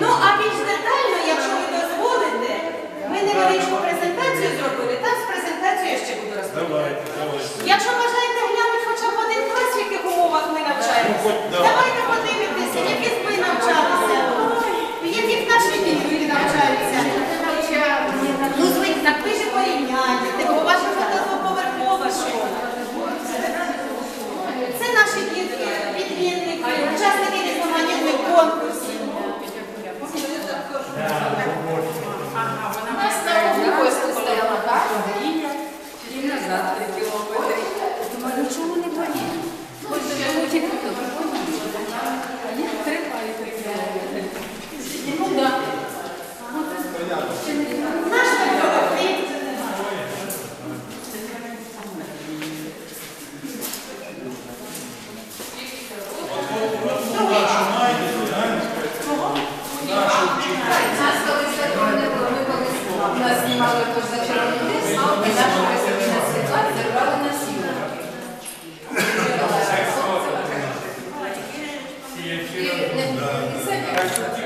Ну, а більш детально, якщо ви дозволите, ми невеличку презентацію зробили, там з презентацією я ще буду розповідати. Yeah. знімали також за чарівники, славки нашої Катерини світла і забрали на сіло. І не- не- це-